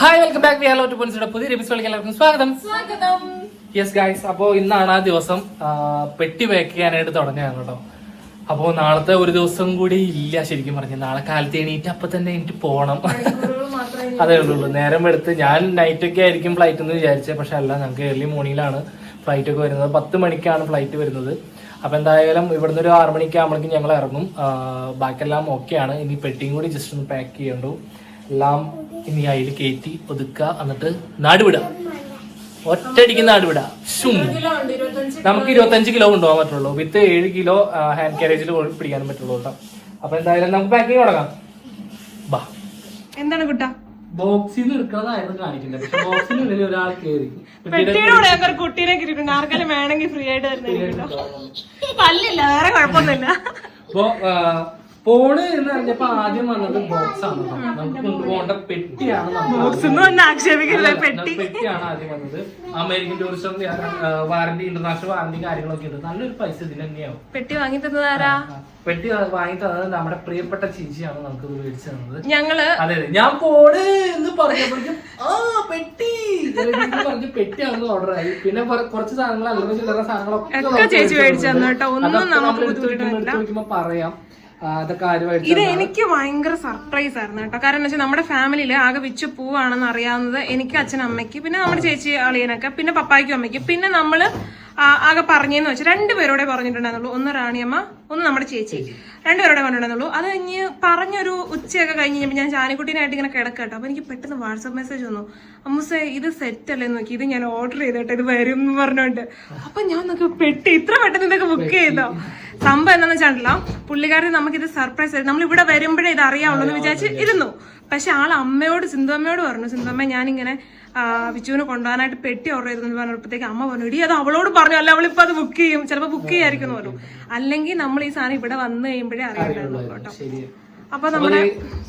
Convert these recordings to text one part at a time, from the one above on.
Hi welcome back hello to പോലീസിയുടെ പുതിയ എപ്പിസോഡിലേക്ക് എല്ലാവർക്കും സ്വാഗതം. സ്വാഗതം. യെസ് ഗായ്സ് അപ്പോൾ ഇന്നാണ് ആ ദിവസം പെട്ടി പാക്ക് ചെയ്യാനായിട്ട് തുടങ്ങുകയാണ് കേട്ടോ. അപ്പോൾ നാളത്തെ ഒരു ദിവസം കൂടി ഇല്ല ശരിക്കും പറഞ്ഞു. നാളെ കാലത്ത് എണീറ്റ് അപ്പൊ തന്നെ എനിക്ക് പോകണം അതേ ഉള്ളൂ. നേരം എടുത്ത് ഞാൻ നൈറ്റ് ഒക്കെ ആയിരിക്കും ഫ്ലൈറ്റ് എന്ന് വിചാരിച്ചത് പക്ഷെ അല്ല ഞങ്ങൾക്ക് ഏർലി മോർണിംഗിലാണ് ഫ്ലൈറ്റ് ഒക്കെ വരുന്നത്. പത്ത് മണിക്കാണ് ഫ്ലൈറ്റ് വരുന്നത്. അപ്പൊ എന്തായാലും ഇവിടുന്ന് ഒരു ആറ് മണിക്ക് ആകുമ്പോഴേക്കും ഞങ്ങൾ ഇറങ്ങും. ബാക്കിയെല്ലാം ഓക്കെയാണ് ഇനി പെട്ടിയും കൂടി ജസ്റ്റ് ഒന്ന് പാക്ക് ചെയ്യണ്ടു. എല്ലാം ഇനി അതിൽ കയറ്റി ഒതുക്കുക. എന്നിട്ട് നാടുവിടുക ഒറ്റയടിക്ക് നാടുവിടുക നമുക്ക് ഇരുപത്തഞ്ച് കിലോ കൊണ്ടുപോകാൻ പറ്റുള്ളൂ. വിത്ത് ഏഴ് കിലോ ഹാൻഡ് കാരേജിൽ പിടിക്കാനും പറ്റുള്ളൂ കേട്ടോ. അപ്പൊ എന്തായാലും നമുക്ക് പാക്കിങ് തുടങ്ങാം. ബാ. എന്താണ് കുട്ടാ? ബോക്സിൽ നിന്ന് എടുക്കുന്നതായിരുന്നു കാണിക്കുന്നത് പക്ഷെ ബോക്സിനുള്ളിൽ ഒരാൾ കയറി പെട്ടിയുടെ കുട്ടീനെ കിട്ടിയിട്ടുണ്ട്. വേണമെങ്കിൽ ഫ്രീ ആയിട്ട് തരുന്ന പല്ലില്ല വേറെ കുഴപ്പമൊന്നുമില്ല. അപ്പോ ഫോണ് എന്ന് പറഞ്ഞപ്പോ ആദ്യം വന്നത് ബോക്സ് ആണ്. നമുക്ക് കൊണ്ടുപോകേണ്ട പെട്ടിയാണ് പെട്ടിയാണ് ആദ്യം വന്നത്. American Tourister warranty international warranty കാര്യങ്ങളൊക്കെ ഉണ്ട്. നല്ലൊരു പൈസ ഇതിന് തന്നെയാവും. പെട്ടി വാങ്ങി തന്നതാരാ പെട്ടി വാങ്ങി തന്നത് നമ്മുടെ പ്രിയപ്പെട്ട ചേച്ചിയാണ് നമുക്ക് മേടിച്ചു തന്നത്. ഞങ്ങൾ അതെ അതെ. ഞാൻ പോണ് എന്ന് പറഞ്ഞപ്പോഴേക്കും ആ പെട്ടി. പറഞ്ഞ് പെട്ടിയാണെന്ന് ഓർഡർ ആയി. പിന്നെ കുറച്ച് സാധനങ്ങൾ അല്ലെങ്കിൽ ചില്ലറ സാധനങ്ങളൊക്കെ ചേച്ചി മേടിച്ചു കേട്ടോ. ഒന്നും നമുക്ക് പറയാം. ഇത് എനിക്ക് ഭയങ്കര സർപ്രൈസ് ആയിരുന്നു കേട്ടോ. കാരണം വെച്ചാൽ നമ്മുടെ ഫാമിലിയിൽ ആകെ വിച്ച് പൂവാണെന്ന് അറിയാവുന്നത് എനിക്ക് അച്ഛനും അമ്മയ്ക്ക് പിന്നെ നമ്മുടെ ചേച്ചി അളിയനൊക്കെ പിന്നെ പപ്പായ്ക്കും അമ്മയ്ക്കും പിന്നെ നമ്മൾ ആകെ പറഞ്ഞെന്ന് വെച്ചാൽ രണ്ടുപേരോടെ പറഞ്ഞിട്ടുണ്ടായിരുന്നുള്ളൂ. ഒന്ന് റാണിയമ്മ ഒന്ന് നമ്മുടെ ചേച്ചി. രണ്ടുപേരോടെ പറഞ്ഞിട്ടുണ്ടായിരുന്നുള്ളൂ. അത് കഴിഞ്ഞ് പറഞ്ഞൊരു ഉച്ചയൊക്കെ കഴിഞ്ഞ് കഴിഞ്ഞപ്പോൾ ഞാൻ ജാനിക്കുട്ടീനായിട്ട് ഇങ്ങനെ കിടക്കട്ടോ അപ്പൊ എനിക്ക് പെട്ടെന്ന് വാട്സപ്പ് മെസ്സേജ് വന്നു. അമ്മൂസേ ഇത് സെറ്റ് അല്ലേ നോക്കി. ഇത് ഞാൻ ഓർഡർ ചെയ്തോട്ടെ. ഇത് വരും എന്ന് പറഞ്ഞോണ്ട്. അപ്പൊ ഞാൻ നോക്കി പെട്ടി ഇത്ര പെട്ടെന്ന് ഇതൊക്കെ ബുക്ക് ചെയ്തോ? സംഭവം എന്താണെന്ന് വെച്ചാണ്ടല്ലോ പുള്ളിക്കാരൻ നമുക്കിത് സർപ്രൈസ് ആയിരുന്നു നമ്മൾ ഇവിടെ വരുമ്പോഴേ ഇത് അറിയാവുള്ളൂ എന്ന് വിചാരിച്ച് ഇരുന്നു. പക്ഷെ ആൾ അമ്മയോട് സിന്ധു അമ്മയോട് പറഞ്ഞു. സിന്ധു അമ്മ ഞാനിങ്ങനെ ആ, വിച്ചുവിന് കൊണ്ടുപോകാനായിട്ട് പെട്ടി ഓർഡർ ചെയ്തെന്ന് പറഞ്ഞപ്പോഴത്തേക്ക് അമ്മ പറഞ്ഞു ഇടി അത് അവളോട് പറഞ്ഞു. അല്ല അവളിപ്പോ അത് ബുക്ക് ചെയ്യും. ചിലപ്പോൾ ബുക്ക് ചെയ്യായിരിക്കും എന്ന് പറഞ്ഞു. അല്ലെങ്കിൽ നമ്മൾ ഈ സാധനം ഇവിടെ വന്നു കഴിയുമ്പോഴേ അറിയണ്ടായിരുന്നു കേട്ടോ. അപ്പൊ നമ്മുടെ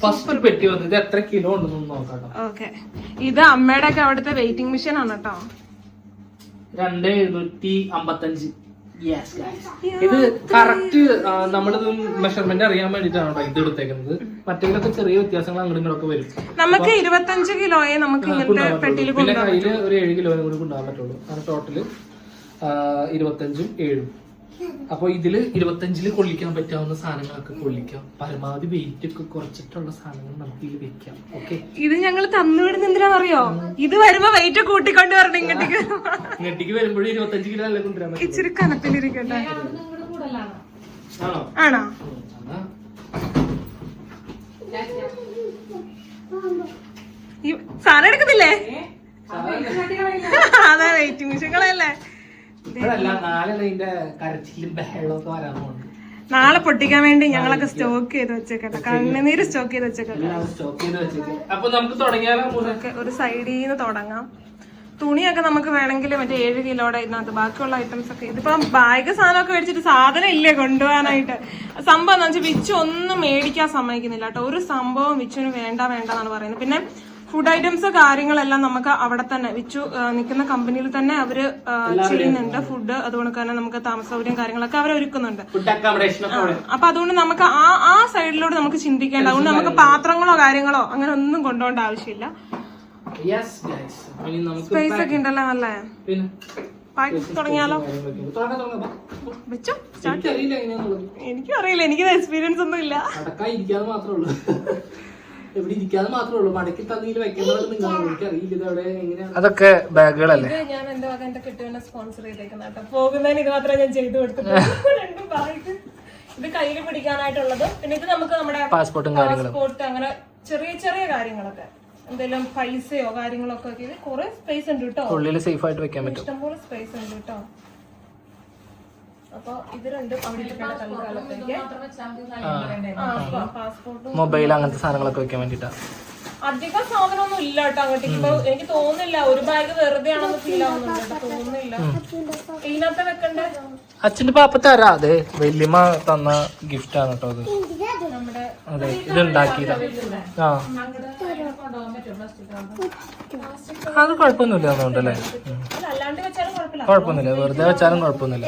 ഫസ്റ്റ് പെട്ടി വന്നത് എത്ര കിലോ ഉണ്ടെന്ന് നോക്കാം ഓക്കെ ഇത് അമ്മയുടെ ഒക്കെ അവിടുത്തെ വെയിറ്റിംഗ് മെഷീൻ ആണ് കേട്ടോ. രണ്ട് എഴുന്നൂറ്റി അമ്പത്തഞ്ച്. ഇത് കറക്റ്റ് നമ്മളിത് മെഷർമെന്റ് അറിയാൻ വേണ്ടിട്ടാണ് ഇത് എടുത്തേക്കുന്നത്. മറ്റേ ചെറിയ വ്യത്യാസങ്ങൾ അങ്ങോട്ടും ഇങ്ങോട്ടൊക്കെ വരും. നമുക്ക് ഇരുപത്തഞ്ച് കിലോയെ നമുക്ക് പിന്നെ കയ്യിൽ ഒരു ഏഴ് കിലോയും കൂടി കൊണ്ടുപോകാൻ പറ്റുള്ളൂ. അങ്ങനെ ടോട്ടൽ ഇരുപത്തഞ്ചും ഏഴും. അപ്പൊ ഇതിൽ ഇരുപത്തഞ്ചിൽ കൊള്ളിക്കാൻ പറ്റാവുന്ന സാധനങ്ങളൊക്കെ കൊള്ളിക്കാം. പരമാവധി വെയിറ്റ് ഒക്കെ കുറച്ചിട്ടുള്ള സാധനങ്ങൾ നമുക്ക് ഇതിൽ വെക്കാം. ഓക്കെ ഇത് ഞങ്ങൾ തന്നുവിടുന്ന എന്തിനാണെന്നറിയോ? ഇത് വരുമ്പോ വെയിറ്റ് കൂട്ടിക്കൊണ്ട് വരണം ഇങ്ങോട്ടേക്ക്. ഇങ്ങോട്ടേക്ക് വരുമ്പോഴും ഇരുപത്തഞ്ച് കിലോ അല്ലേ കൊണ്ടുവരാൻ ഇച്ചിരി കനത്തിലിരിക്കട്ടെ. ആണോ? ആണോ സാധനം എടുക്കത്തില്ലേ നാളെ ഇതിന്റെ കരച്ചിലും ബഹളവും ഒക്കെ വരാൻ പോകുന്നുണ്ട് നാളെ പൊട്ടിക്കാൻ വേണ്ടി ഞങ്ങളൊക്കെ സ്റ്റോക്ക് ചെയ്ത് വെച്ചേക്കട്ടെ. കണ്ണുനീര് സ്റ്റോക്ക് ചെയ്ത് വെച്ചേക്കട്ടെ. ഒരു സൈഡിൽ നിന്ന് തുടങ്ങാം. തുണിയൊക്കെ നമുക്ക് വേണമെങ്കിൽ മറ്റേ ഏഴ് കിലോയുടെ ഇതിനകത്ത് ബാക്കിയുള്ള ഐറ്റംസ് ഒക്കെ ഇതിപ്പോ ബാഗ് സാധനമൊക്കെ മേടിച്ചിട്ട് സാധനം ഇല്ലേ കൊണ്ടുപോകാനായിട്ട്? സംഭവം എന്ന് വെച്ചാൽ വിച്ചു ഒന്നും മേടിക്കാൻ സമ്മതിക്കുന്നില്ല കേട്ടോ. ഒരു സംഭവം വിച്ചുവിന് വേണ്ട വേണ്ടെന്നാണ് പറയുന്നത്. പിന്നെ ഫുഡ് ഐറ്റംസ് കാര്യങ്ങളെല്ലാം നമുക്ക് അവിടെ തന്നെ വിച്ചു നിൽക്കുന്ന കമ്പനിയിൽ തന്നെ അവർ ചെയ്യുന്നുണ്ട് ഫുഡ് അതുകൊണ്ട് തന്നെ നമുക്ക് താമസ സൗകര്യം കാര്യങ്ങളൊക്കെ അവർ ഒരുക്കുന്നുണ്ട്. അപ്പൊ അതുകൊണ്ട് നമുക്ക് ആ ആ സൈഡിലൂടെ നമുക്ക് ചിന്തിക്കേണ്ട. അതുകൊണ്ട് നമുക്ക് പാത്രങ്ങളോ കാര്യങ്ങളോ അങ്ങനെ ഒന്നും കൊണ്ടുപോകേണ്ട ആവശ്യമില്ല. സ്പേസ് ഒക്കെ ഉണ്ടല്ലോ നല്ല. പാക്ക് തുടങ്ങിയാലോ. വെച്ചോ? എനിക്കും അറിയില്ല. എനിക്ക് എക്സ്പീരിയൻസ് ഒന്നും ഇല്ല അടക്കായി ഇരിക്കാതെ മാത്രമേ ഉള്ളൂ എവിടെ ഇരിക്കാതെ മാത്രമേ ഉള്ളൂ. മടക്കി തന്നിയിൽ വെക്കുന്നത് നിങ്ങൾ എനിക്കറിയില്ല. ഇത് എവിടെ എങ്ങനെയാണ് അതൊക്കെ ബാഗുകളല്ലേ? ഞാൻ എന്റെ വക എന്റെ കിട്ടുവിനെ സ്പോൺസർ ചെയ്തേക്കുന്ന കേട്ടോ. പോകുന്നതിന് ഇത് മാത്രമേ ഞാൻ ചെയ്തു കൊടുത്തിട്ടുള്ളൂ രണ്ടും ബാഗ് ഇത് കയ്യിൽ പിടിക്കാനായിട്ടുള്ളത്. പിന്നെ ഇത് നമുക്ക് നമ്മുടെ പാസ്പോർട്ടും പാസ്പോർട്ട് അങ്ങനെ ചെറിയ ചെറിയ കാര്യങ്ങളൊക്കെ. എന്തെങ്കിലും പൈസയോ കാര്യങ്ങളൊക്കെ ഇത് കുറെ സ്പേസ് ഉണ്ട് കേട്ടോ. ഉള്ളിൽ സേഫ് ആയിട്ട് വെക്കാൻ പറ്റും. ഇഷ്ടംപോലെ സ്പേസ് ഉണ്ട് കേട്ടോ. അപ്പൊ ഇത് രണ്ടും അവിടെ മൊബൈൽ അങ്ങനത്തെ സാധനങ്ങളൊക്കെ വെക്കാൻ വേണ്ടിട്ടാ. അധികം സാധനമൊന്നും ഇല്ല കേട്ടോ അങ്ങോട്ടേക്ക്. ഇപ്പൊ എനിക്ക് തോന്നുന്നില്ല ഒരു ബാഗ് വെറുതെ ആണെന്ന് ഫീൽ ആവുന്നുണ്ട്. തോന്നുന്നില്ല. ഇതിനകത്ത് വെക്കണ്ടേ? അച്ഛന്റെ പാപ്പ തരാ. അതെ വല്യമ്മ തന്ന ഗിഫ്റ്റ് ആണ് കേട്ടോ അത്. അതെ ഇത് ഉണ്ടാക്കിയതാ ആ അത് കുഴപ്പമൊന്നുമില്ല അതുകൊണ്ടല്ലേ. ഉം. അല്ല, അല്ലാണ്ട് വെച്ചാലും കുഴപ്പമില്ല. കുഴപ്പമൊന്നുമില്ല. വെറുതെ വെച്ചാലും കുഴപ്പമൊന്നുമില്ല.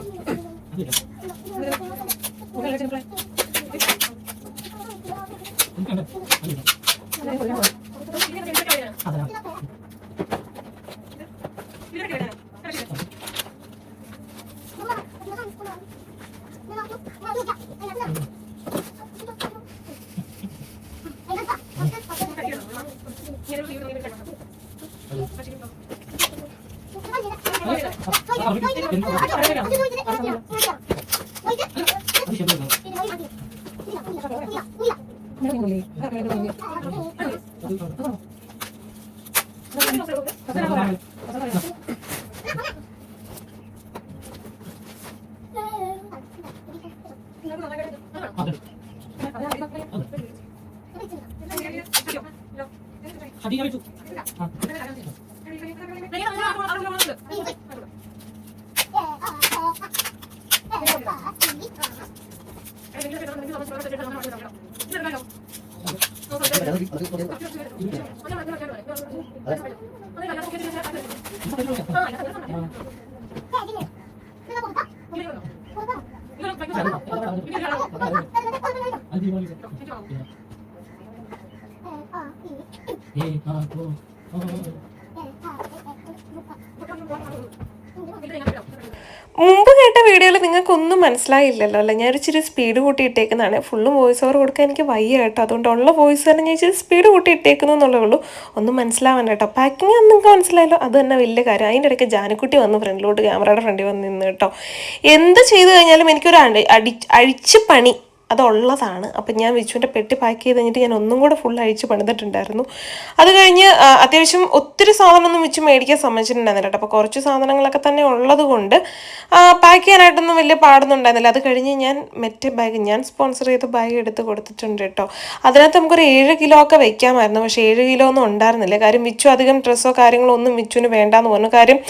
我来，我来，真的不来。അല്ലേ മുമ്പ് കേട്ട വീഡിയോയിൽ നിങ്ങൾക്കൊന്നും മനസ്സിലായില്ലല്ലോ അല്ലേ? ഞാൻ ഇച്ചിരി സ്പീഡ് കൂട്ടി ഇട്ടേക്കുന്നതാണ് ഫുള്ളും വോയിസ് ഓവർ കൊടുക്കാൻ എനിക്ക് വയ്യ കേട്ടോ. അതുകൊണ്ടുള്ള വോയിസ് തന്നെ ഞാൻ ഇച്ചിരി സ്പീഡ് കൂട്ടി ഇട്ടേക്കുന്നു എന്നുള്ളേ ഉള്ളൂ. ഒന്നും മനസ്സിലാവാൻ കേട്ടോ. പാക്കിങ് നിങ്ങൾക്ക് മനസ്സിലായല്ലോ? അത് തന്നെ വലിയ കാര്യം. അതിന്റെ ഇടയ്ക്ക് ജാനക്കുട്ടി വന്ന് ഫ്രണ്ടിലോട്ട് ക്യാമറയുടെ ഫ്രണ്ടിൽ വന്ന് നിന്ന് കേട്ടോ. എന്ത് ചെയ്തു കഴിഞ്ഞാലും എനിക്കൊരു അടി അഴിച്ച് പണി. അതുള്ളതാണ്. അപ്പം ഞാൻ വിച്ചുവിന്റെ പെട്ടി പാക്ക് ചെയ്ത് കഴിഞ്ഞിട്ട് ഞാൻ ഒന്നും കൂടെ ഫുൾ അഴിച്ച് പണിതിട്ടുണ്ടായിരുന്നു. അത് കഴിഞ്ഞ് അത്യാവശ്യം ഒത്തിരി സാധനമൊന്നും വിച്ചു മേടിക്കാൻ സമ്മതിച്ചിട്ടുണ്ടായിരുന്നില്ല കേട്ടോ. അപ്പോൾ കുറച്ച് സാധനങ്ങളൊക്കെ തന്നെ ഉള്ളത് കൊണ്ട് പാക്ക് ചെയ്യാനായിട്ടൊന്നും വലിയ പാടൊന്നും ഉണ്ടായിരുന്നില്ല. അത് കഴിഞ്ഞ് ഞാൻ മറ്റേ ബാഗ് ഞാൻ സ്പോൺസർ ചെയ്ത ബാഗ് എടുത്ത് കൊടുത്തിട്ടുണ്ട് കേട്ടോ. അതിനകത്ത് നമുക്കൊരു ഏഴ് കിലോ ഒക്കെ വയ്ക്കാമായിരുന്നു പക്ഷേ ഏഴ് കിലോ ഒന്നും ഉണ്ടായിരുന്നില്ല. കാര്യം വിച്ചു അധികം ഡ്രസ്സോ കാര്യങ്ങളോ ഒന്നും വിച്ചുവിന് വേണ്ടാന്ന് പറഞ്ഞു. കാര്യം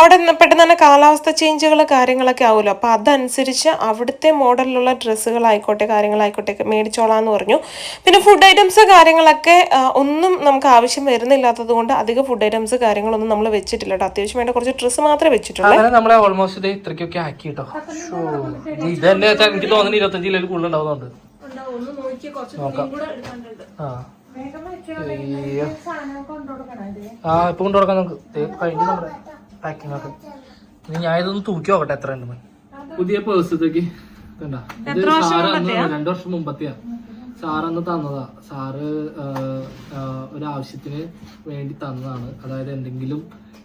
അവിടെ പെട്ടെന്ന് തന്നെ കാലാവസ്ഥ ചേഞ്ചുകൾ കാര്യങ്ങളൊക്കെ ആവുമല്ലോ. അപ്പോൾ അതനുസരിച്ച് അവിടുത്തെ മോഡലിലുള്ള ഡ്രസ്സുകളായിക്കോട്ടെ കാര്യങ്ങളായിക്കോട്ടെ ഒക്കെ മേടിച്ചോളാന്ന് പറഞ്ഞു. പിന്നെ ഫുഡ് ഐറ്റംസ് കാര്യങ്ങളൊക്കെ ഒന്നും നമുക്ക് ആവശ്യം വരുന്നില്ലാത്തത് കൊണ്ട് അധികം ഫുഡ് ഐറ്റംസ് കാര്യങ്ങളൊന്നും നമ്മൾ വെച്ചിട്ടില്ല കേട്ടോ. അത്യാവശ്യം വേണ്ട കുറച്ച് ഡ്രസ്സ് മാത്രമേ വെച്ചിട്ടുള്ളൂ. ഞാനിതൊന്ന് നമ്മളെ ഓൾമോസ്റ്റ് ഇത് ഇത്രയ്ക്കൊക്കെ ആക്കി കേട്ടോ ഷോ. ഇത് തന്നെ വെച്ചാൽ എനിക്ക് തോന്നുന്നു ഇരുപത്തഞ്ച് കിലോ കൂടുതൽ ഉണ്ടാവുന്നുണ്ട്. നോക്കാം. ആ. അയ്യോ. ആ ഇപ്പൊ കൊണ്ടു കൊടുക്കാം നമുക്ക്. ദേ കഴിഞ്ഞു നമ്മുടെ പാക്കിംഗ് ഒക്കെ. ഇനി ഞാൻ ഇതൊന്ന് തൂക്കി നോക്കട്ടെ എത്ര ഉണ്ട് പുതിയ പേഴ്സ് ഇതൊക്കെ. രണ്ടു വർഷം മുമ്പത്തെയാ. സാർ അന്ന് തന്നതാ. സാറ് ആ, ആ, ഒരു ആവശ്യത്തിന് വേണ്ടി തന്നതാണ്. അതായത് എന്തെങ്കിലും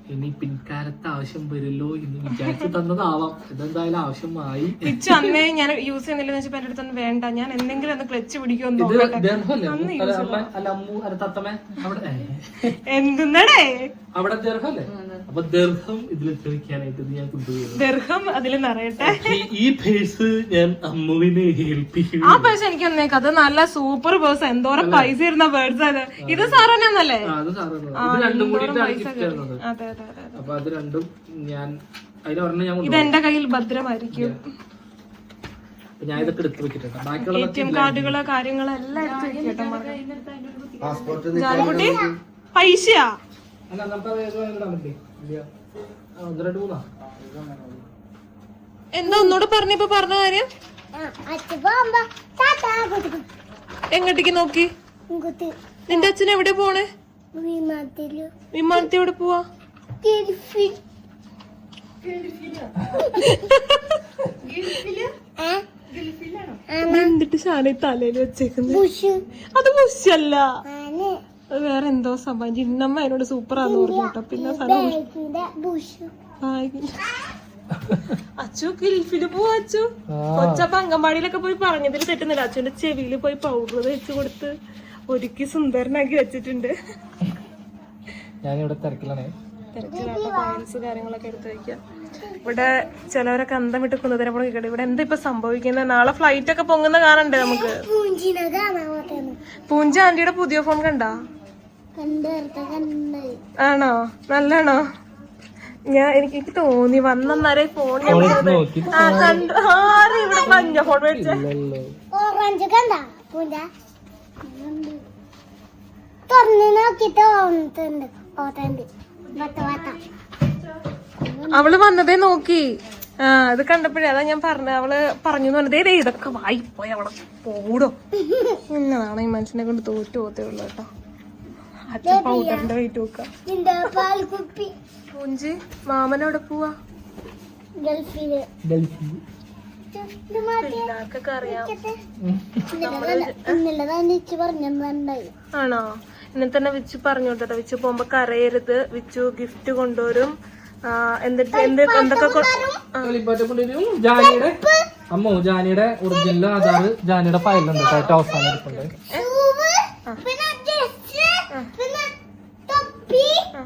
ഇനി പിൻകാലത്ത് ആവശ്യം വരുമല്ലോ എന്ന് വിചാരിച്ച് തന്നതാവാം. ഇതെന്തായാലും ആവശ്യമായി. അന്നേ ഞാൻ യൂസ് ചെയ്യുന്നില്ല വെച്ചപ്പോ എന്റെ അടുത്തൊന്നും വേണ്ട. ഞാൻ എന്തെങ്കിലും ഒന്ന് ക്ലച്ച് പിടിക്കുമെന്ന് അവിടെ എന്തുന്നടേ? അവിടെ ദർഹല്ലേ അപ്പൊ ദർഹം ഇതിൽ ചോദിക്കാനായിട്ട് ഞാൻ കൊണ്ടുപോയി. ദർഹം അതിൽ നിറയട്ടെ. ഈ- പേഴ്സ് ഞാൻ അമ്മുവിനെ ആ പേഴ്സ് എനിക്ക് തന്നേക്ക്. അത് നല്ല സൂപ്പർ പേഴ്സ്. എന്തോരം പൈസ ഇരുന്ന പേഴ്സ് അത്. ഇത് സാറന്നല്ലേ? ആ, അത് അതെ അതെ അതെ അപ്പൊ അത് രണ്ടും ഞാൻ ഞാൻ ഇത് എന്റെ കയ്യിൽ ഭദ്രമായിരിക്കും. ഞാൻ ഇതൊക്കെ എടുത്ത് വെക്കിട്ടുണ്ട് എ ബാക്കിയുള്ള ടി എം കാർഡുകളോ കാര്യങ്ങളോ എല്ലാം എടുത്ത് വെക്കട്ടെ പാസ്പോർട്ട് പൈസയാ? അല്ല നമുക്ക് അത് ഏത് ഇടാൻ പറ്റില്ലേ? എന്താ ഒന്നോട് പറഞ്ഞപ്പോ പറഞ്ഞ കാര്യം? എങ്ങോട്ടേക്ക് നോക്കി? നിന്റെ അച്ഛൻ എവിടെ പോണേ? വിമാനത്തിൽ എവിടെ പോവാ? എന്തിട്ട് ശാല തലയിൽ വെച്ചേക്കുന്നത് അത് ബുഷല്ല അത് വേറെ എന്തോ സംഭവം. ജിന്നമ്മ എന്നോട് സൂപ്പറാന്ന് പറഞ്ഞു കേട്ടോ. പിന്നെ. അച്ചു ഗൾഫിൽ പോവാ അച്ചു. കൊച്ചപ്പ അങ്കമാടിയിലൊക്കെ പോയി പറഞ്ഞതിൽ തെറ്റുന്നില്ല അച്ഛന്റെ ചെവിയിൽ പോയി പൗഡർ തേച്ച് കൊടുത്ത് ഒരുക്കി സുന്ദരനാക്കി വെച്ചിട്ടുണ്ട്. ഞാനിവിടെ തിരക്കിലാണ്. തിരക്കിലാട്ടോ. ഫയൽസ് കാര്യങ്ങളൊക്കെ എടുത്ത് വെക്കാം. ഇവിടെ ചിലവരൊക്കെ അന്തം വിട്ട് കുന്നതിനെ പോലെ കേട്ടോ ഇവിടെ എന്താ ഇപ്പൊ സംഭവിക്കുന്നത് നാളെ ഫ്ലൈറ്റ് ഒക്കെ പൊങ്ങുന്ന കാണണ്ടേ നമുക്ക്? പൂഞ്ച ആന്റിയുടെ പുതിയ ഫോൺ കണ്ടാ? ആണോ? നല്ലാണോ ഞാൻ എനിക്ക് എനിക്ക് തോന്നി വന്നന്നേരെ ഫോൺ ഞാൻ ആ കണ്ടു. ആരും ഇവിടെ പഞ്ഞ ഫോൺ മേടിച്ച ഓറഞ്ച് കണ്ട പൂജ? തുറന്ന് നോക്കിട്ട് ഓണത്തുണ്ട് ഓട്ടുണ്ട് വത്ത വത്ത അവൾ വന്നതേ നോക്കി. ആ ഇത് കണ്ടപ്പോഴേ അതാ ഞാൻ പറഞ്ഞ. അവൾ പറഞ്ഞു. പറഞ്ഞതേ ദേ ഇതൊക്കെ വായിപ്പോയി. അവളെ പോടോ. എന്നതാണ് ഈ മനുഷ്യനെ കൊണ്ട് തോറ്റു പോത്തേ ഉള്ളു കേട്ടോ. അച്ഛൻ പൗഡറിന്റെ വെയിറ്റ് നോക്കാം നിന്റെ പാൽ കുപ്പി പൂഞ്ചി പോവാ? തന്നെ ഇച്ച് പറഞ്ഞിട്ടുണ്ടായി. ആണോ? ഇന്നെ തന്നെ വിച്ചു പറഞ്ഞു കേട്ടോ. വിച്ചു പോകുമ്പോ കരയരുത്. വിച്ചു ഗിഫ്റ്റ് കൊണ്ടുവരും. എന്നിട്ട് എന്ത് എന്തൊക്കെ ജാനിയുടെ അമ്മോ ജാനിയുടെ ഒറിജിനൽ ആധാർ ജാനിയുടെ ഫയലുണ്ട് കേട്ടോ. അവസാനം ഇരിപ്പുണ്ട് ഷൂവ് പിന്നെ ഡ്രസ് പിന്നെ തൊപ്പി എന്റെ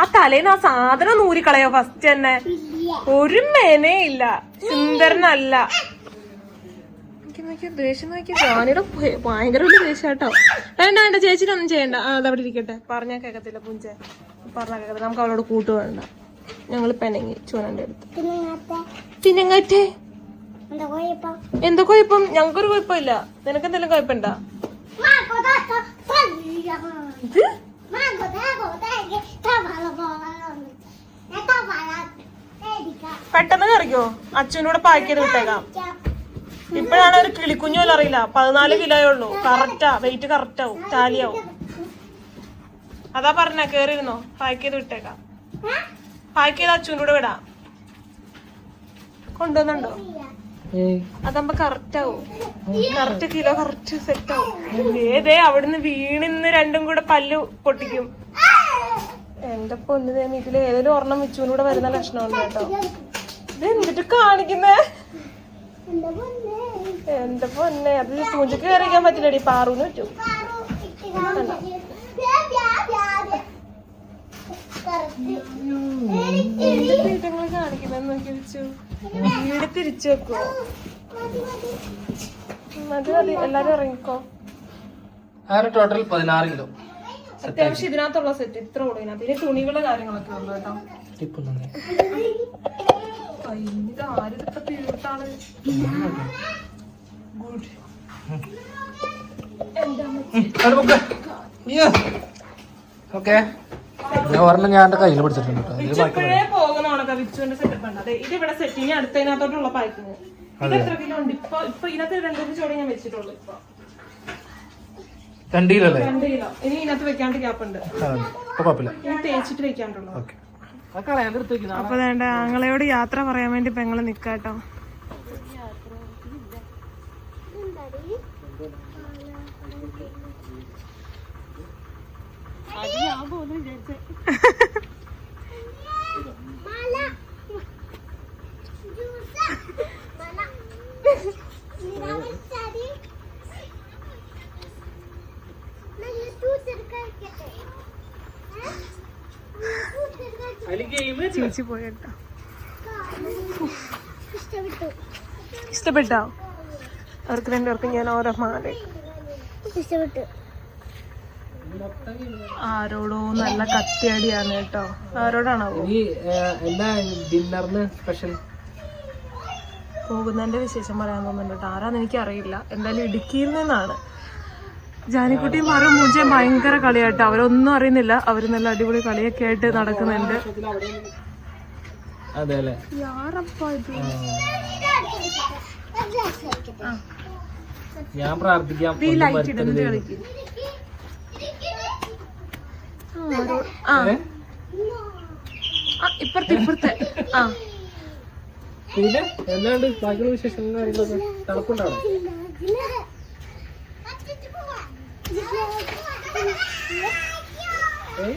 ആ തലേന്ന് ആ സാധനം നൂരിക്കളയോ ഫസ്റ്റ് തന്നെ? ഒരു മേനേ ഇല്ല. സുന്ദരനല്ല. നോക്കിയ ദേഷ്യം നോക്കിയ. ജാനിയുടെ ഭയങ്കര വലിയ ദേഷ്യം കേട്ടോ വേണ്ട വേണ്ട ചേച്ചിനൊന്നും ചെയ്യണ്ട. ആ അതവിടെ ഇരിക്കട്ടെ. പറഞ്ഞാൽ കേൾക്കത്തില്ല പുഞ്ച. പറഞ്ഞാൽ കേൾക്കത്തില്ല നമുക്ക് അവളോട് കൂട്ട് വേണ്ട. ഞങ്ങൾ പെനങ്ങി ചൂനന്റെ അടുത്ത്. പിന്നെ എന്തോ കുഴപ്പം? ഞങ്ങൾക്കൊരു കുഴപ്പമില്ല. നിനക്കെന്തെങ്കിലും കുഴപ്പമുണ്ടോ? ഇത്? പെട്ടെന്ന് കറിക്കോ? അച്ഛനൂടെ പാക്ക് ചെയ്ത് വിട്ടേക്കാം. ഇപ്പോഴാണ് ഒരു കിളിക്കുഞ്ഞു പോലും അറിയില്ല. പതിനാല് കിലോയേ ഉള്ളൂ. കറക്റ്റാ. വെയിറ്റ് കറക്റ്റാവും ടാലിയാവും അതാ പറഞ്ഞ കേറിയിരുന്നോ? പാക്ക് ചെയ്ത് വിട്ടേക്കാം. പാക്ക് ചെയ്ത് അച്ഛന്റെ കൂടെ വിടാം. കൊണ്ടുവന്നുണ്ടോ? അതാകുമ്പോ കറക്റ്റ് ആവും കറക്റ്റ് കിലോ കറക്റ്റ് സെറ്റ് ആവും ഏതേ അവിടുന്ന് വീണിന്ന് രണ്ടും കൂടെ പല്ല് പൊട്ടിക്കും. എന്റെ പൊന്നു ഇതിൽ ഏതൊരു ഒരെണ്ണം വെച്ചും കൂടെ വരുന്ന ലക്ഷണമുണ്ട് കേട്ടോ. ഇത് എന്നിട്ട് കാണിക്കുന്നേ? എന്റെ പൊന്നെ. അത് പൂഞ്ചക്ക് കയറിക്കാൻ പറ്റില്ലടി. പാറൂന്ന് പറ്റും. പീഠങ്ങൾ കാണിക്കുന്നെന്ന് നോക്കി വെച്ചു വീട് തിരിച്ചു വെക്കോ മതി മതി. എല്ലാരും ഇറങ്ങിക്കോ. അങ്ങനെ ടോട്ടൽ പതിനാറ് കിലോ അത്യാവശ്യം ഇതിനകത്തുള്ള സെറ്റ് ഇത്ര ഉള്ളൂ. ഇതിനകത്ത് ഇനി തുണികളുടെ കാര്യങ്ങളൊക്കെ ഉള്ളു കേട്ടോ. ടിപ്പ് ഉണ്ടെന്നേ. ഇത് ആരിതൊക്കെ തീർത്താണ് ഗുഡ്. ഞാൻ ഒരെണ്ണം ഞാൻ എന്റെ കയ്യിൽ പിടിച്ചിട്ടുണ്ട് കേട്ടോ. വിച്ചുവിന്റെ സെറ്റപ്പ് ഉണ്ട് അതെ ഇത് ഇവിടെ സെറ്റ് ഇനി അടുത്തതിനകത്തോട്ടുള്ള പാക്കിങ് ഇത് എത്ര കിലോ ഉണ്ട്? ഇപ്പൊ ഇപ്പൊ ഇതിനകത്ത് രണ്ടു മൂന്ന് ചോടി ഞാൻ വെച്ചിട്ടുള്ളൂ ഇപ്പൊ. രണ്ട് കിലോ അല്ലേ? രണ്ട് കിലോ ഇനി ഇതിനകത്ത് വെക്കാണ്ട് ഗ്യാപ്പ് ഉണ്ട്. ഇനി തേച്ചിട്ട് വെക്കാണ്ടുള്ളൂ. അപ്പൊ വേണ്ട ആങ്ങളയോട് യാത്ര പറയാൻ വേണ്ടി പെങ്ങൾ നിക്കാട്ടോ ചേച്ചി പോയിട്ടോ ഇഷ്ടപ്പെട്ടു. അവർക്ക് രണ്ടുപേർക്കും ഞാൻ ഓരോ മാല. ഇഷ്ടപ്പെട്ടു. ആരോടോ നല്ല കത്തിയടിയാണ് കേട്ടോ. ആരോടാണോ? ഇനി എന്താ ഡിന്നറിന് സ്പെഷ്യൽ? പോകുന്നതിന്റെ വിശേഷം പറയാൻ തോന്നുന്നുണ്ട് കേട്ടോ. ആരാന്ന് എനിക്കറിയില്ല. എന്തായാലും ഇടുക്കിയിൽ നിന്നാണ് ജാനിക്കുട്ടിയും മറും മൂഞ്ചയും ഭയങ്കര കളിയാട്ടോ അവരൊന്നും അറിയുന്നില്ല. അവർ നല്ല അടിപൊളി കളിയൊക്കെ ആയിട്ട് നടക്കുന്നുണ്ട് അതെ അല്ലേ. ഞാൻ പ്രാർത്ഥിക്കാം. ഇപ്പുറത്തെ ഇപ്പുറത്തെ. ആ. പിന്നെ? എന്താണ്ട്? ബാക്കിയുള്ള വിശേഷങ്ങൾ കാര്യങ്ങളൊക്കെ തണുപ്പുണ്ടാവും ഏ?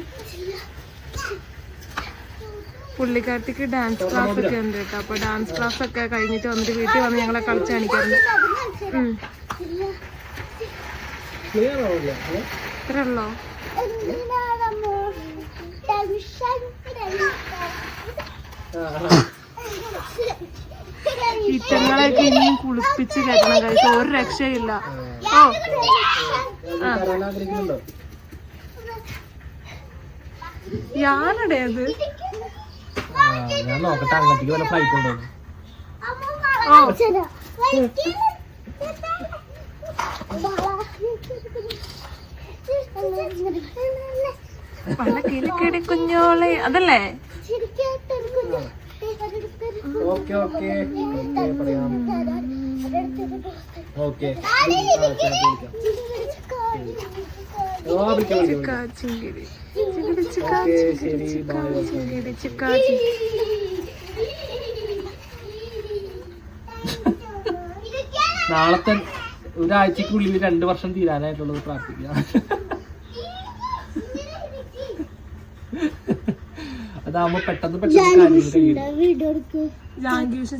പുള്ളിക്കാരത്തിക്ക് ഡാൻസ് ക്ലാസ് ഒക്കെ ഉണ്ട് കേട്ടോ. അപ്പൊ ഡാൻസ് ക്ലാസ് ഒക്കെ കഴിഞ്ഞിട്ട് വന്നിട്ട് വീട്ടിൽ വന്ന് ഞങ്ങളെ കളിച്ച് കാണിക്കാറുണ്ട്? ഇത്രേ ഉള്ളോ. ഇറ്റങ്ങളെയൊക്കെ ഇനിയും കുളിപ്പിച്ച് കയറ്റണം കഴിച്ച ഒരു രക്ഷയില്ല. ഓ. ആ. കയറാൻ അത്? ഞാൻ നോക്കട്ടെ അങ്ങോട്ടേക്ക് വല്ല ഫ്ലൈറ്റ് ഉണ്ടോ കുഞ്ഞോളെ അതല്ലേ ഓക്കെ ഓക്കെ പറയാം ഓക്കെ ഓ നാളത്തെ ഒരാഴ്ചക്കുള്ളിൽ രണ്ട് വർഷം തീരാനായിട്ടുള്ളത് പ്രാർത്ഥിക്കാം. അതാവുമ്പോ പെട്ടെന്ന് പെട്ടെന്ന്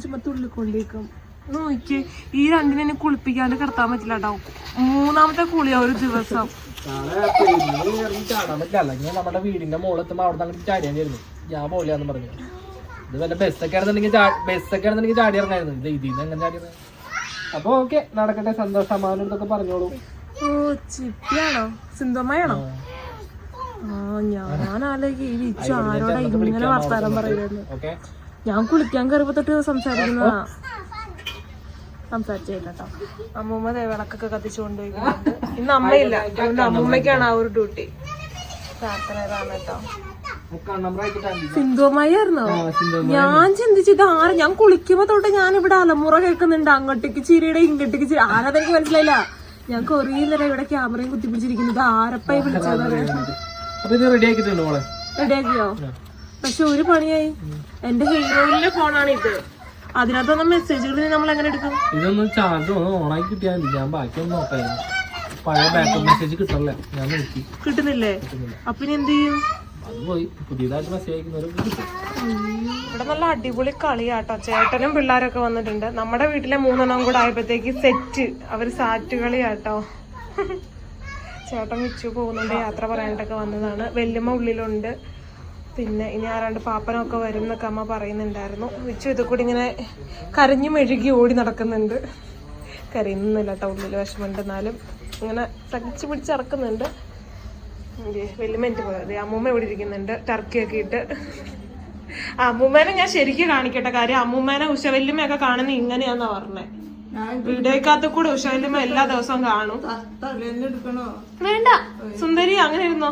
ചുമ്മാ തുള്ളിക്കൊണ്ടിരിക്കും. നോക്കി ഈ രണ്ടിനെ കുളിപ്പിക്കാണ്ട് കിടത്താൻ പറ്റില്ല കേട്ടോ മൂന്നാമത്തെ കുളിയാ ഒരു ദിവസം. അല്ലെങ്കിൽ നമ്മുടെ വീടിന്റെ മുകളെത്തുമ്പോ അവിടെ അങ്ങോട്ട് ചാടിയായിരുന്നു ഞാൻ പോലെയാന്ന് പറഞ്ഞു ഇത് വല്ല ബസ്സൊക്കെ ആണെന്നുണ്ടെങ്കിൽ ബസ്സൊക്കെ ആണെന്നുണ്ടെങ്കിൽ ചാടി ഇറങ്ങായിരുന്നു ഇത് ഇതിന്ന് എങ്ങനെ ചാടിയത് അപ്പൊ ഓക്കെ നടക്കട്ടെ സന്തോഷം അമ്മാവന്റെ അടുത്തൊക്കെ പറഞ്ഞോളൂ ഓ ചിപ്പിയാണോ? സിന്ധമ്മയാണോ? ആ ഞാൻ ആലോചിക്കും ഈ വിച്ചു ആരോടാ ഇങ്ങനെ വർത്താനം പറയുന്നത് ഓക്കെ. ഞാൻ കുളിക്കാൻ കറിവ് തൊട്ട് സംസാരിക്കുന്നതാ. സംസാരിച്ചു കേട്ടോ അമ്മൂമ്മ വിളക്കൊക്കെ കത്തിച്ചു കൊണ്ടുപോയിട്ടുണ്ട് ഇന്ന് അമ്മയില്ല. അതുകൊണ്ട് അമ്മൂമ്മയ്ക്കാണ് ആ ഒരു ഡ്യൂട്ടി. പ്രാർത്ഥന ഇതാണ് കേട്ടോ. ഞാൻ ചിന്തിച്ചത് ആര്? ഞാൻ കുളിക്കുമ്പോ തൊട്ട് ഞാൻ ഇവിടെ അലമുറ കേൾക്കുന്നുണ്ട്. അങ്ങോട്ടേക്ക് ചിരിയുടെ ഇങ്ങോട്ടേക്ക് ചിരി. ആരാതെനിക്ക് മനസ്സിലായില്ല. ഞാൻ കൊറേ നേരം ഇവിടെ ക്യാമറയും കുത്തിപ്പിടിച്ചിരിക്കുന്നത് ആരപ്പായി വിളിച്ചത്? റെഡിയാക്കിയോ പക്ഷെ ഒരു പണിയായി. എന്റെ ഹീറോയിലെ ഫോണാണ് ഇത് അതിനകത്തൊന്നും മെസ്സേജുകൾ നമ്മൾ എങ്ങനെ എടുക്കും? ഇതൊന്നും ചാർജ് ഓണായി കിട്ടിയാൽ മതി. ഞാൻ ബാക്കിയൊന്നും നോക്കായിരുന്നു പഴയ ബാക്കപ്പ് മെസ്സേജ് കിട്ടല്ലേ ഞാൻ നോക്കി. കിട്ടുന്നില്ലേ? അപ്പൊ ഇനി എന്ത് ചെയ്യും? അത് പോയി. പുതിയതായിട്ട് മെസ്സേജ് അയക്കുന്നവർക്ക് കിട്ടും. ഇവിടെ നല്ല അടിപൊളി കളിയാട്ടോ. ചേട്ടനും പിള്ളേരൊക്കെ വന്നിട്ടുണ്ട്. നമ്മുടെ വീട്ടിലെ മൂന്നെണ്ണം കൂടെ ആയപ്പോഴത്തേക്ക് സെറ്റ് അവർ സാറ്റ് കളിയാട്ടോ. ചേട്ടൻ വിച്ചു പോകുന്നുണ്ട്. യാത്ര പറയാനായിട്ടൊക്കെ വന്നതാണ്. വെല്ലുമ്മ ഉള്ളിലുണ്ട്. പിന്നെ ഇനി ആരാണ്ട് പാപ്പനൊക്കെ വരും എന്നൊക്കെ അമ്മ പറയുന്നുണ്ടായിരുന്നു. വിച്ചു ഇത് കൂടി ഇങ്ങനെ കരഞ്ഞു മെഴുകി ഓടി നടക്കുന്നുണ്ട്. കരയുന്നില്ല കേട്ടോ ഉള്ളിൽ വിഷമമുണ്ട് എന്നാലും ഇങ്ങനെ സഹിച്ച് പിടിച്ചിറക്കുന്നുണ്ട് വലിയമ്മ പോയത് അമ്മൂമ്മ ഇവിടെ ഇരിക്കുന്നുണ്ട്. ടർക്കിയൊക്കെ ഇട്ട്. അമ്മൂമ്മേനെ ഞാൻ ശരിക്കും കാണിക്കട്ടെ കാര്യം. അമ്മൂമ്മേനെ ഉഷവല്യമ്മയൊക്കെ കാണുന്ന ഇങ്ങനെയാന്നാ പറഞ്ഞേ. വീഡിയോക്കകത്ത് കൂടെ ഉഷവല്യമ്മ എല്ലാ ദിവസവും കാണും. വേണ്ട. സുന്ദരി അങ്ങനെ ഇരുന്നോ?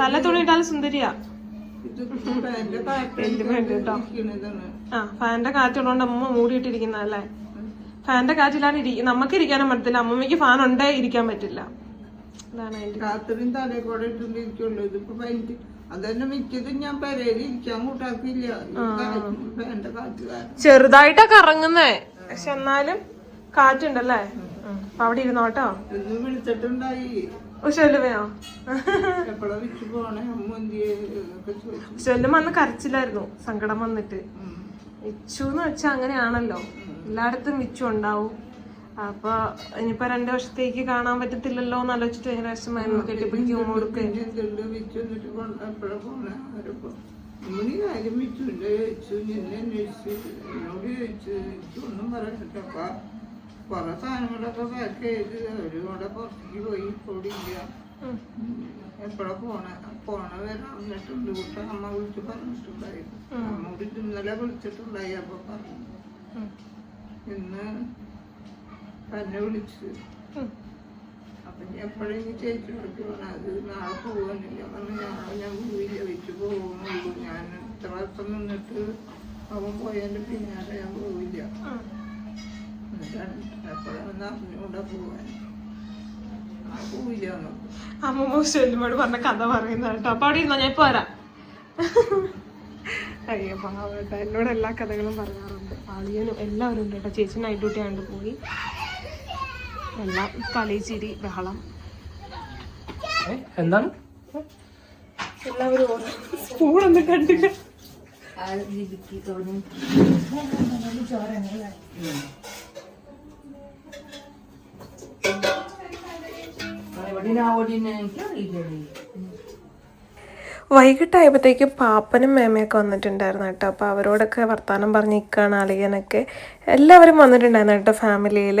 തല തുണിയിട്ടാലും സുന്ദരിയാ വല്യമ്മ ഉണ്ട് കേട്ടോ ആ ഫാന്റെ കാറ്റുള്ളതുകൊണ്ട് അമ്മ മൂടിയിട്ടിരിക്കുന്നതല്ലേ ഫാന്റെ കാറ്റിലാണ് ഇരി നമുക്ക് ഇരിക്കാനും പറ്റത്തില്ല. അമ്മമ്മയ്ക്ക് ഫാൻ ഉണ്ടേ ഇരിക്കാൻ പറ്റില്ല. രാത്രിയും തലേ കൂടെ ഇട്ടുകൊണ്ടിരിക്കുള്ളൂ ഇതിപ്പോ പതിനഞ്ച് അതന്നെ മിക്കതും ഞാൻ പെരയിൽ ഇരിക്കാൻ കൂട്ടാക്കില്ല എന്റെ കാറ്റുകാരൻ ചെറുതായിട്ടൊക്കെ ഇറങ്ങുന്നേ പക്ഷെ എന്നാലും കാറ്റുണ്ടല്ലേ? അവിടെ ഇരുന്നോട്ടോ. ഇന്ന് വിളിച്ചിട്ടുണ്ടായി. ഉഷല്ലും അന്ന് കരച്ചിലായിരുന്നു. സങ്കടം വന്നിട്ട്. വിച്ചു എന്ന് വെച്ചാൽ അങ്ങനെയാണല്ലോ. എല്ലായിടത്തും വിച്ചു ഉണ്ടാവും. അപ്പൊ ഇനിയിപ്പോ രണ്ടു വർഷത്തേക്ക് കാണാൻ പറ്റത്തില്ലല്ലോ എന്ന് ആലോചിച്ചിട്ട് ഭയങ്കര വിഷമായിരുന്നു കെട്ടിപ്പിടിക്കും ഇമ്മണി കാര്യം ചോദിച്ചു. അന്വേഷിച്ചു എന്നോട് ചോദിച്ചു. എനിക്ക് ഒന്നും അപ്പൊ കൊറേ സാധനങ്ങളൊക്കെ പാക്ക് ചെയ്ത് അവർ കൂടെ പുറത്തേക്ക് പോയി ഓടിയില്ല ഇല്ല. എപ്പോഴാ പോണ? പോണ വരാന്നിട്ടുണ്ട് കൂട്ട അമ്മ വിളിച്ച് പറഞ്ഞിട്ടുണ്ടായിരുന്നു അമ്മ കൂടി ഇന്നലെ വിളിച്ചിട്ടുണ്ടായി അപ്പൊ പറഞ്ഞു. ഇന്ന് തന്നെ വിളിച്ച്. അപ്പൊ എപ്പോഴെങ്കിലും ചേച്ചി വിളിച്ച് പറഞ്ഞു? അത് നാളെ പോകാനില്ല പറഞ്ഞു നാളെ ഞാൻ പോയില്ല വെച്ച് പോകുന്നുള്ളൂ ഞാൻ ഇത്ര ദിവസം നിന്നിട്ട് അവൻ പോയതിന്റെ പിന്നാലെ ഞാൻ പോവില്ല. അമ്മൂമ്മ ചെല്ലുമ്പോഴും പറഞ്ഞ കഥ പറയുന്ന കേട്ടോ. അപ്പൊ അവിടെ ഇരുന്നോ? ഞാൻ ഇപ്പൊ വരാം. അയ്യോ പാവട്ടെ എന്നോട് എല്ലാ കഥകളും പറയാറുണ്ട്. അളിയനും എല്ലാവരും ഉണ്ട് കേട്ടോ. ചേച്ചി നൈറ്റ് ഡ്യൂട്ടി ആണ്ട് പോയി. എല്ലാം കളി ചിരി ബഹളം. എന്താണ്? എല്ലാവരും സ്പൂണൊന്നും കണ്ടില്ല. വൈകിട്ടായപ്പോഴത്തേക്കും പാപ്പനും മേമയൊക്കെ വന്നിട്ടുണ്ടായിരുന്നു കേട്ടോ. അപ്പോൾ അവരോടൊക്കെ വർത്തമാനം പറഞ്ഞ് നിൽക്കുകയാണ് അളിയനൊക്കെ. എല്ലാവരും വന്നിട്ടുണ്ടായിരുന്നു കേട്ടോ ഫാമിലിയിൽ.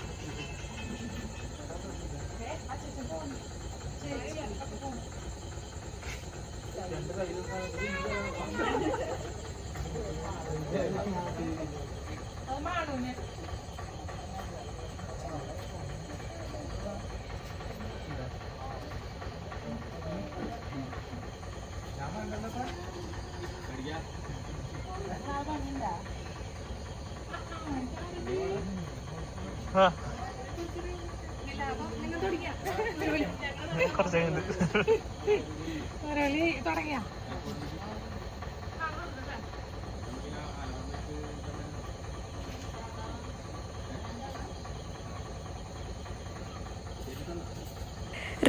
嗯。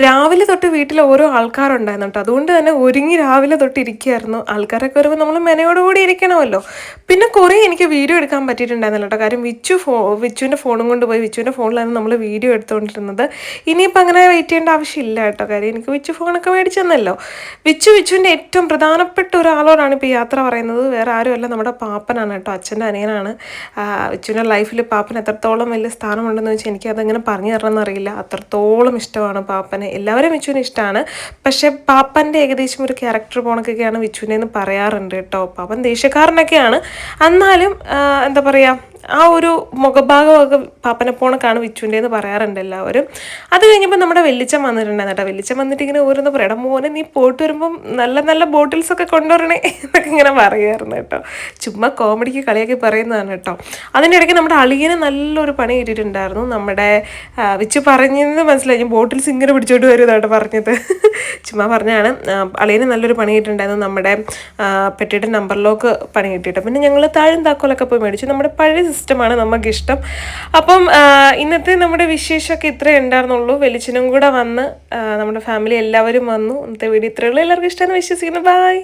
രാവിലെ തൊട്ട് വീട്ടിൽ ഓരോ ആൾക്കാരുണ്ടായിരുന്നു കേട്ടോ. അതുകൊണ്ട് തന്നെ ഒരുങ്ങി രാവിലെ തൊട്ട് ഇരിക്കുകയായിരുന്നു. ആൾക്കാരൊക്കെ വരുമ്പോൾ നമ്മൾ മെനയോടുകൂടി ഇരിക്കണമല്ലോ. പിന്നെ കുറേ എനിക്ക് വീഡിയോ എടുക്കാൻ പറ്റിയിട്ടുണ്ടായിരുന്നില്ല കേട്ടോ. കാര്യം വിച്ചു ഫോ വിച്ചുവിന്റെ ഫോണും കൊണ്ട് പോയി വിച്ചുവിന്റെ ഫോണിലാണ് നമ്മൾ വീഡിയോ എടുത്തുകൊണ്ടിരുന്നത്. ഇനിയിപ്പോൾ അങ്ങനെ വെയിറ്റ് ചെയ്യേണ്ട ആവശ്യമില്ല കേട്ടോ. കാര്യം എനിക്ക് വിച്ചു ഫോണൊക്കെ മേടിച്ചെന്നല്ലോ. വിച്ചു വിച്ചുവിന്റെ ഏറ്റവും പ്രധാനപ്പെട്ട ഒരാളോടാണ് ഇപ്പോൾ യാത്ര പറയുന്നത്. വേറെ ആരുമല്ല നമ്മുടെ പാപ്പനാണ് കേട്ടോ. അച്ഛന്റെ അനിയനാണ്. വിച്ചുവിന്റെ ലൈഫിൽ പാപ്പൻ എത്രത്തോളം വലിയ സ്ഥാനമുണ്ടെന്ന് വെച്ചാൽ എനിക്ക് അതെങ്ങനെ പറഞ്ഞു തരണമെന്നറിയില്ല അത്രത്തോളം ഇഷ്ടമാണ് പാപ്പനെ. എല്ലാവരും വിച്ചുവിനെ ഇഷ്ടമാണ് പക്ഷെ പാപ്പന്റെ ഏകദേശം ഒരു ക്യാരക്ടർ പോണക്കൊക്കെയാണ് വിച്ചുവിനെ എന്ന് പറയാറുണ്ട് കേട്ടോ. പാപ്പൻ ദേഷ്യക്കാരനൊക്കെയാണ്. എന്നാലും എന്താ പറയുക ആ ഒരു മുഖഭാഗമൊക്കെ പാപ്പനപ്പോണക്കാണ് വിച്ചുവിന്റെ എന്ന് പറയാറുണ്ട് എല്ലാവരും. അത് കഴിഞ്ഞപ്പോൾ നമ്മുടെ വെള്ളിച്ചം വന്നിട്ടുണ്ടായിരുന്നു കേട്ടോ. വെള്ളിച്ചം വന്നിട്ട് ഇങ്ങനെ ഓരോന്ന് പറയണം മോനെ നീ പോയിട്ട് വരുമ്പം നല്ല നല്ല ബോട്ടിൽസ് ഒക്കെ കൊണ്ടുവരണേ എന്നൊക്കെ ഇങ്ങനെ പറയുമായിരുന്നു കേട്ടോ. ചുമ്മാ കോമഡിക്ക് കളിയാക്കി പറയുന്നതാണ് കേട്ടോ. അതിന്റെ ഇടയ്ക്ക് നമ്മുടെ അളിയന് നല്ലൊരു പണി കിട്ടിയിട്ടുണ്ടായിരുന്നു. നമ്മുടെ വിച്ചു പറഞ്ഞെന്ന് മനസ്സിലായി. ബോട്ടിൽസ് ഇങ്ങനെ പിടിച്ചോണ്ട് വരുന്നതാണ് പറഞ്ഞത്. ചുമ്മാ പറഞ്ഞാണ് അളിയനെ നല്ലൊരു പണി കിട്ടിയിട്ടുണ്ടായിരുന്നു. നമ്മുടെ പെട്ടിയുടെ നമ്പർ ലോക്ക് പണി കിട്ടിയിട്ട്. പിന്നെ ഞങ്ങൾ താഴും താക്കോലൊക്കെ പോയി മേടിച്ചു. നമ്മുടെ പഴയ സിസ്റ്റമാണ് നമുക്ക് ഇഷ്ടം അപ്പം ഇന്നത്തെ നമ്മുടെ വിശേഷമൊക്കെ ഇത്രേ ഉണ്ടായിരുന്നുള്ളൂ. വെളിച്ചനും കൂടെ വന്ന് നമ്മുടെ ഫാമിലി എല്ലാവരും വന്നു. ഇന്നത്തെ വീഡിയോ ഇത്രയുള്ളൂ എല്ലാവർക്കും ഇഷ്ടമെന്ന് വിശ്വസിക്കുന്നു. ബൈ.